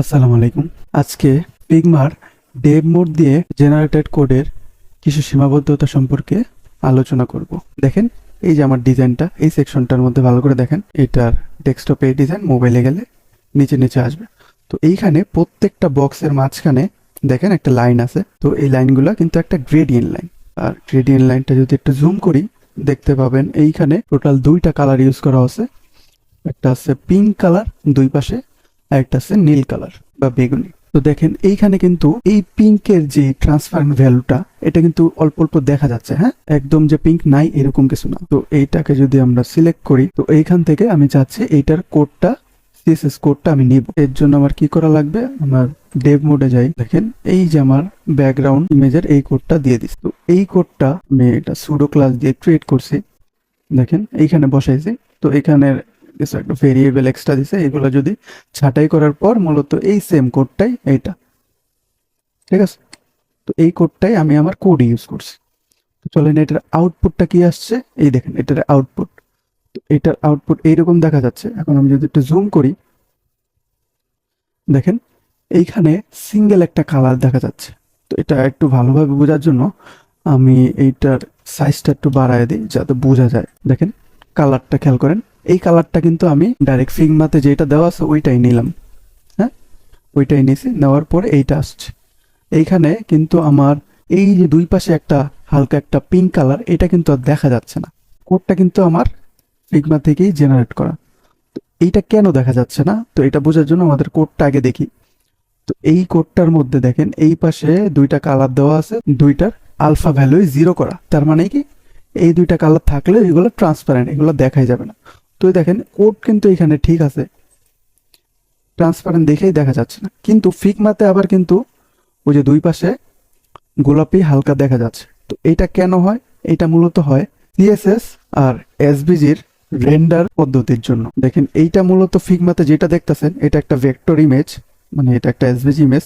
আসসালামু আলাইকুম। আজকে ফিগমার ডেভ মোড দিয়ে জেনারেটেড কোডের কিছু সীমাবদ্ধতা সম্পর্কে আলোচনা করব। দেখেন, এই যে আমার ডিজাইনটা, এই সেকশনটার মধ্যে ভালো করে দেখেন, এটার ডেস্কটপে ডিজাইন, মোবাইলে গেলে নিচে নিচে আসবে। তো এইখানে প্রত্যেকটা বক্সের মাঝখানে দেখেন একটা লাইন আছে। তো এই লাইনগুলো কিন্তু একটা গ্রেডিয়েন্ট লাইন আর গ্রেডিয়েন্ট লাইনটা যদি একটু জুম করি, দেখতে পাবেন এইখানে টোটাল দুইটা কালার ইউজ করা আছে একটা আছে পিঙ্ক কালার দুই পাশে একটা আছে নীল কালার বা বেগুনি। তো দেখেন, এইখানে কিন্তু এই পিঙ্কের যে ট্রান্সপারেন্ট ভ্যালুটা এটা কিন্তু অল্প অল্প দেখা যাচ্ছে হ্যাঁ? একদম যে পিঙ্ক নাই, এরকম কিছু না। তো এইটাকে যদি আমরা সিলেক্ট করি, তো এইখান থেকে আমি চাচ্ছি এইটার কোডটা সিএসএস কোডটা আমি নিব। এর জন্য আমার কি করা লাগবে? আমার ডেভ মোডে যাই। দেখেন, এই যে আমার ব্যাকগ্রাউন্ড ইমেজের এই কোডটা দিয়ে দিচ্ছি তো এই কোডটা আমি এটা সুডো ক্লাস দিয়ে ক্রিয়েট করছি। দেখেন, এইখানে বসাইছি। তো এখানের কিছু একটা ভেরিয়েবল এক্সট্রা দিছে, এগুলো যদি ছাঁটাই করার পর মূলত এই সেম কোডটাই এইটা। ঠিক আছে? তো এই কোডটাই আমি আমার কোড ইউজ করছি। চলেন, এটার আউটপুটটা কি আসছে? এই দেখেন, এটার আউটপুট তো এটার আউটপুট এইরকম দেখা যাচ্ছে। এখন আমি যদি একটু জুম করি, দেখেন, এইখানে সিঙ্গেল একটা কালার দেখা যাচ্ছে। তো এটা একটু ভালোভাবে বোঝার জন্য আমি এইটার সাইজটা একটু বাড়ায় দিই, যাতে বোঝা যায়। দেখেন কালারটা খেয়াল করেন। এই কালারটা কিন্তু আমি ডাইরেক্ট ফিগমাতে যেটা দেওয়া আছে ওইটাই নিলাম। হ্যাঁ? ওইটাই নিয়েছি নেওয়ার পরে এইটা আসছে। এইখানে কিন্তু আমার এই যে দুই পাশে একটা হালকা একটা পিঙ্ক কালার এটা কিন্তু আর দেখা যাচ্ছে না। কোডটা কিন্তু আমার ফিগমা থেকেই জেনারেট করা। তো এইটা কেন দেখা যাচ্ছে না? তো এটা বোঝার জন্য আমাদের কোডটা আগে দেখি। তো এই কোডটার মধ্যে দেখেন, এই পাশে দুইটা কালার দেওয়া আছে, দুইটার আলফা ভ্যালু জিরো করা। তার মানে কি? এই দুইটা কালার থাকলে এগুলো ট্রান্সপারেন্ট এগুলো দেখাই যাবে না। তো দেখেন কোড কিন্তু এখানে ঠিক আছে। ট্রান্সপারেন্ট দেখেই দেখা যাচ্ছে না। কিন্তু ফিগমাতে আবার কিন্তু ওই যে দুই পাশে গোলাপি হালকা দেখা যাচ্ছে। তো এটা কেন হয়? এটা মূলত হয় সিএসএস আর এসবিজির রেন্ডার পদ্ধতির জন্য। দেখেন, এইটা মূলত ফিগমাতে যেটা দেখতেছেন, এটা একটা ভেক্টর ইমেজ মানে এটা একটা এসবিজি ইমেজ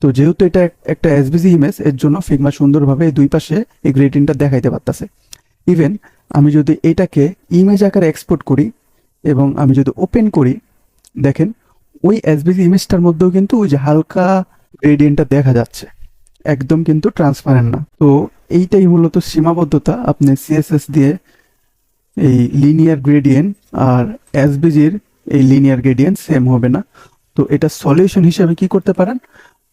তো যেহেতু এটা এক- একটা এসবিজি ইমেজ এর জন্য ফিগমা সুন্দরভাবে দুই পাশে এই গ্রেডিংটা দেখাইতে পারতেছে। ইভেন আমি যদি এটাকে ইমেজ আকারে এক্সপোর্ট করি এবং আমি যদি ওপেন করি, দেখেন ওই এসবিজি ইমেজটার মধ্যেও কিন্তু ওই যে হালকা গ্রেডিয়েন্টটা দেখা যাচ্ছে। একদম কিন্তু ট্রান্সপারেন্ট না। তো এইটাই মূলত সীমাবদ্ধতা। আপনি সিএসএস দিয়ে এই লিনিয়ার গ্রেডিয়েন্ট আর এসবিজির এই লিনিয়ার গ্রেডিয়েন্ট সেম হবে না। তো এটা সলিউশন হিসেবে কি করতে পারেন?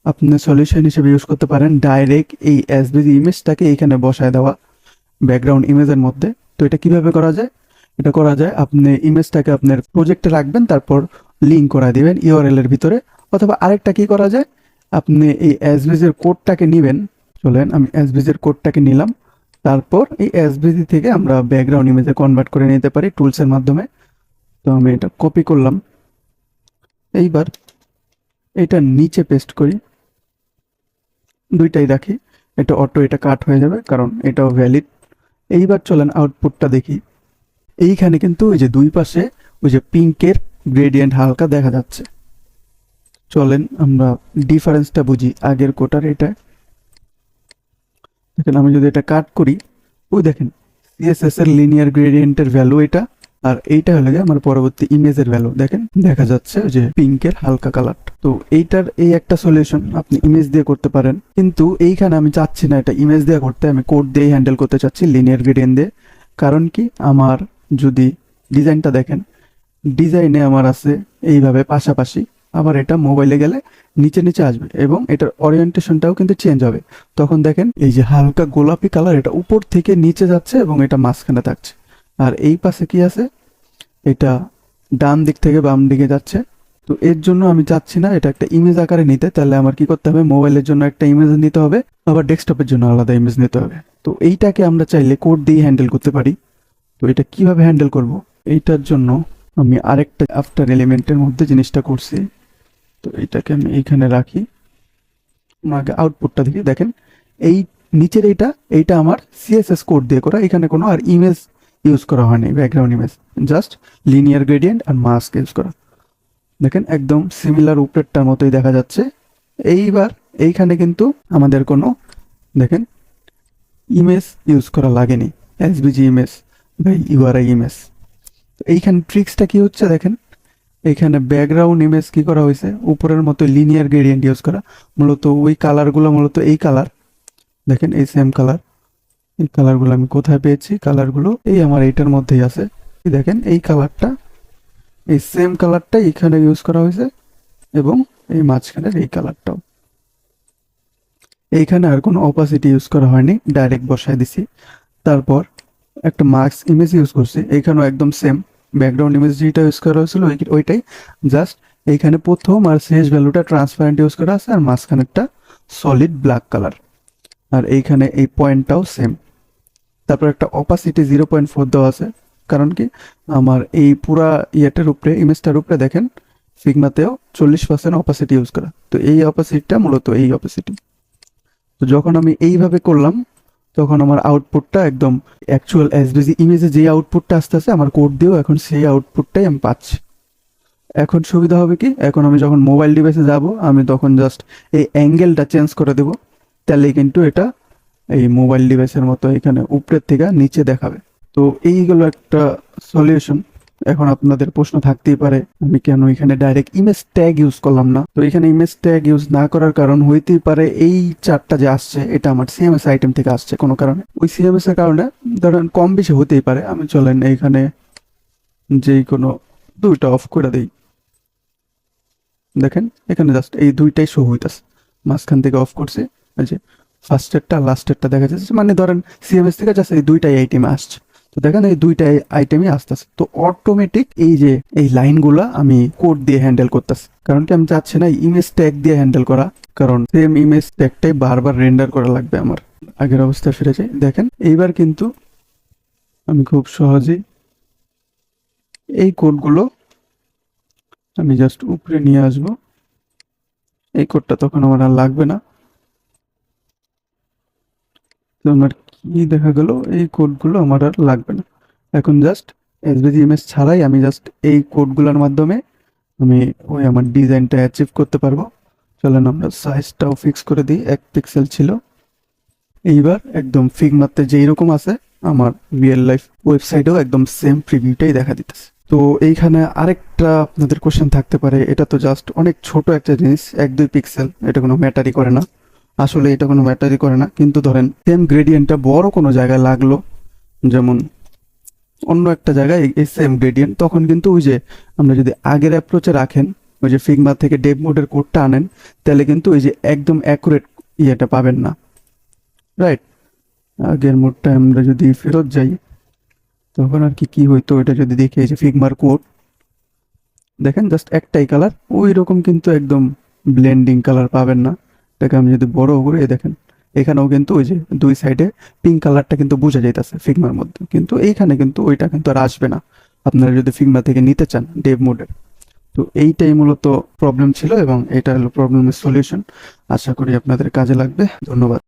আপনি সলিউশন হিসেবে ইউজ করতে পারেন। ডাইরেক্ট এই এসবিজি ইমেজটাকে এইখানে বসায় দেওয়া। ব্যাকগ্রাউন্ড ইমেজের মধ্যে। তো এটা কীভাবে করা যায়? এটা করা যায়, আপনি ইমেজটাকে আপনার প্রজেক্টে রাখবেন, তারপর লিঙ্ক করা দিবেন ইউআরএল এর ভিতরে। অথবা আরেকটা কি করা যায়? আপনি এই এসবিজির কোডটাকে নেবেন। চলেন, আমি এসবিজির কোডটাকে নিলাম। তারপর এই এসবিজি থেকে আমরা ব্যাকগ্রাউন্ড ইমেজে কনভার্ট করে নিতে পারি টুলসের মাধ্যমে। তো আমি এটা কপি করলাম। এইবার এটা নিচে পেস্ট করি। দুইটাই রাখি এটা অটো এটা কাট হয়ে যাবে, কারণ এটাও ভ্যালিড এইবার চলেন আউটপুটটা দেখি। এইখানে কিন্তু ওই যে দুই পাশে ওই যে পিঙ্কের গ্রেডিয়েন্ট হালকা দেখা যাচ্ছে। চলেন আমরা ডিফারেন্সটা বুঝি, আগের কোটার এটা। দেখেন, আমি যদি এটা কাট করি, ওই দেখেন সিএসএস এর লিনিয়ার গ্রেডিয়েন্টের ভ্যালু এটা। আর এইটা হলো গিয়ে আমার পরবর্তী ইমেজের ভ্যালু দেখেন, দেখা যাচ্ছে যে পিঙ্কের হালকা কালার তো এইটার এই একটা সলিউশন আপনি ইমেজ দিয়ে করতে পারেন। কিন্তু এইখানে আমি চাচ্ছি না এটা ইমেজ দিয়ে করতে, আমি কোড দিয়ে হ্যান্ডেল করতে চাচ্ছি লিনিয়ার গ্রেডিয়েন্ট দিয়ে। কারণ কি? আমার যদি ডিজাইনটা দেখেন, ডিজাইনে আমার আছে এইভাবে পাশাপাশি। আবার এটা মোবাইলে গেলে নিচে নিচে আসবে এবং এটার ওরিয়েন্টেশনটাও কিন্তু চেঞ্জ হবে। তখন দেখেন, এই যে হালকা গোলাপি কালার এটা উপর থেকে নিচে যাচ্ছে এবং এটা মাঝখানে থাকছে। আর এই পাশে কি আছে? এটা ডান দিক থেকে বাম দিকে যাচ্ছে। তো এর জন্য আমি চাচ্ছি না, এটা একটা ইমেজ আকারে নিতে, তাহলে আমার কি করতে হবে? মোবাইলের জন্য একটা ইমেজ নিতে হবে, আবার ডেস্কটপের জন্য আলাদা ইমেজ নিতে হবে। তো এইটাকে আমরা চাইলে কোড দিয়ে হ্যান্ডেল করতে পারি। তো এটা কীভাবে হ্যান্ডেল করব? এইটার জন্য আমি আরেকটা আফটার এলিমেন্টের মধ্যে জিনিসটা করছি। তো এইটাকে আমি এইখানে রাখি। আমাকে আউটপুটটা দেখি। দেখেন, এই নিচের এইটা এইটা আমার সিএসএস কোড দিয়ে করা। এখানে কোনো আর ইমেজ ইউজ করা হয়নি background image just linear gradient আর মাস্ক ইউজ করা। দেখেন একদম সিমিলার উপরেরটার মতোই দেখা যাচ্ছে। এইবার এইখানে কিন্তু আমাদের কোনো, দেখেন ইমেজ ইউজ করা লাগেনি। এসবিজি ইমেজ বা ইউআরআই ইমেজ তো এইখানে ট্রিক্সটা কি হচ্ছে দেখেন এখানে ব্যাকগ্রাউন্ড ইমেজ কি করা হয়েছে? উপরের মতো লিনিয়ার গ্রেডিয়েন্ট ইউজ করা। মূলত ওই কালারগুলো মূলত এই কালার দেখেন এই সেম কালার এই কালারগুলো আমি কোথায় পেয়েছি? কালারগুলো এই আমার এইটার মধ্যেই আছে। দেখেন, এই কালারটা এই সেম কালারটা এখানে ইউজ করা হয়েছে এবং এই মাঝখানের এই কালারটাও এইখানে আর কোনো অপাসিটি ইউজ করা হয়নি ডাইরেক্ট বসায় দিছি। তারপর একটা মার্কস ইমেজ ইউজ করছি, এইখানেও একদম সেম ব্যাকগ্রাউন্ড ইমেজ যেটা ইউজ করা হয়েছিল ওইটাই। জাস্ট এইখানে প্রথম আর শেষ ভ্যালুটা ট্রান্সপারেন্ট ইউজ করা আছে, আর মাঝখানেরটা সলিড ব্ল্যাক কালার আর এইখানে এই পয়েন্টটাও সেম তারপর একটা অপাসিটি জিরো পয়েন্ট ফোর দেওয়া আছে। কারণ কি? আমার এই পুরা ইয়েটার উপরে ইমেজটার উপরে দেখেন ফিগমাতেও চল্লিশ পার্সেন্ট অপাসিটি ইউজ করা। তো এই অপাসিটিটা মূলত এই অপাসিটি তো যখন আমি এইভাবে করলাম, তখন আমার আউটপুটটা একদম অ্যাকচুয়াল এসবিজি ইমেজে যে আউটপুটটা আসতেছে, আমার কোড দিয়েও এখন সেই আউটপুটটাই আমি পাচ্ছি। এখন সুবিধা হবে কি? এখন আমি যখন মোবাইল ডিভাইসে যাব, আমি তখন জাস্ট এই অ্যাঙ্গেলটা চেঞ্জ করে দেব। তাহলে কিন্তু এটা এই মোবাইল ডিভাইসের মতো এখানে উপরের থেকে নিচে দেখাবে। তো এইগুলো একটা সলিউশন এখন আপনাদের প্রশ্ন থাকতেই পারে, আমি কেন এখানে ডাইরেক্ট ইমেজ ট্যাগ ইউজ করলাম না? তো এখানে ইমেজ ট্যাগ ইউজ না করার কারণ হইতেই পারে এই চারটা যে আসছে, এটা আমার সিএমএস আইটেম থেকে আসছে কোনো কারণে। ওই সিএমএস এর কারণে ধরেন কম বেশি হতেই পারে। আমি চলেন এখানে যেই কোনো দুইটা অফ করে দিই। দেখেন, এখানে জাস্ট এই দুইটাই শো হইতাছে। মাঝখান থেকে অফ করছে। যে ফার্স্টেরটা লাস্টেরটা দেখা যাচ্ছে। মানে ধরেন সিএমএস থেকে জাস্ট এই দুইটাই আইটেম আসছে। তো দেখেন এই দুইটাই আইটেমই আসতেছে। তো অটোমেটিক এই যে, এই লাইনগুলো আমি কোড দিয়ে হ্যান্ডেল করতেছি। কারণ কি আমি চাচ্ছি না ইমেজ ট্যাগ দিয়ে হ্যান্ডেল করা। কারণ সেম ইমেজ ট্যাগটাই বারবার রেন্ডার করা লাগবে আমার। আগের অবস্থায় ফিরে যাই দেখেন, এইবার কিন্তু আমি খুব সহজেই এই কোডগুলো আমি জাস্ট উপরে নিয়ে আসব। এই কোডটা তখন আমার আর লাগবে না। তো আমার কি দেখা গেল? এই কোডগুলো আমার আর লাগবে না। এখন জাস্ট এসবিজি ইমেজ ছাড়াই আমি জাস্ট এই কোডগুলোর মাধ্যমে আমি ওই আমার ডিজাইনটা অ্যাচিভ করতে পারব। চলেন আমরা সাইজটাও ফিক্স করে দিই। এক পিক্সেল ছিল। এইবার একদম ফিগমাতে যেই রকম আছে, আমার রিয়েল লাইফ ওয়েবসাইটেও একদম সেম প্রিভিউটাই দেখা দিতেছে। তো এইখানে আরেকটা আপনাদের কোশ্চেন থাকতে পারে। এটা তো জাস্ট অনেক ছোট একটা জিনিস। এক দুই পিক্সেল এটা কোনো ম্যাটারই করে না। আসলে এটা কোনো ম্যাটারই করে না, কিন্তু ধরেন সেম গ্রেডিয়েন্টটা বড় কোনো জায়গায় লাগল, যেমন অন্য একটা জায়গায় এই সেম গ্রেডিয়েন্ট তখন কিন্তু ওই যে আমরা যদি আগের অ্যাপ্রোচে রাখেন, ওই যে ফিগমা থেকে ডেভ মোডের কোডটা আনেন, তাহলে কিন্তু ওই যে একদম অ্যাকুরেট ইয়েটা পাবেন না। রাইট আগের মোডটা আমরা যদি ফেরত যাই, তখন আর কি কি হইতো এটা যদি দেখি, এই যে ফিগমার কোড দেখেন জাস্ট একটাই কালার ওই রকম কিন্তু একদম ব্লেন্ডিং কালার পাবেন না। এটাকে আমি যদি বড় করে দেখেন, এখানেও কিন্তু ওই যে দুই সাইডে পিঙ্ক কালারটা কিন্তু বোঝা যাইতেছে ফিগমার মধ্যে। কিন্তু এইখানে কিন্তু ওইটা কিন্তু আর আসবে না। আপনারা যদি ফিগমা থেকে নিতে চান ডেভ মোডের তো এইটাই মূলত প্রবলেম ছিল এবং এটা হলো প্রবলেমের সলিউশন আশা করি আপনাদের কাজে লাগবে। ধন্যবাদ।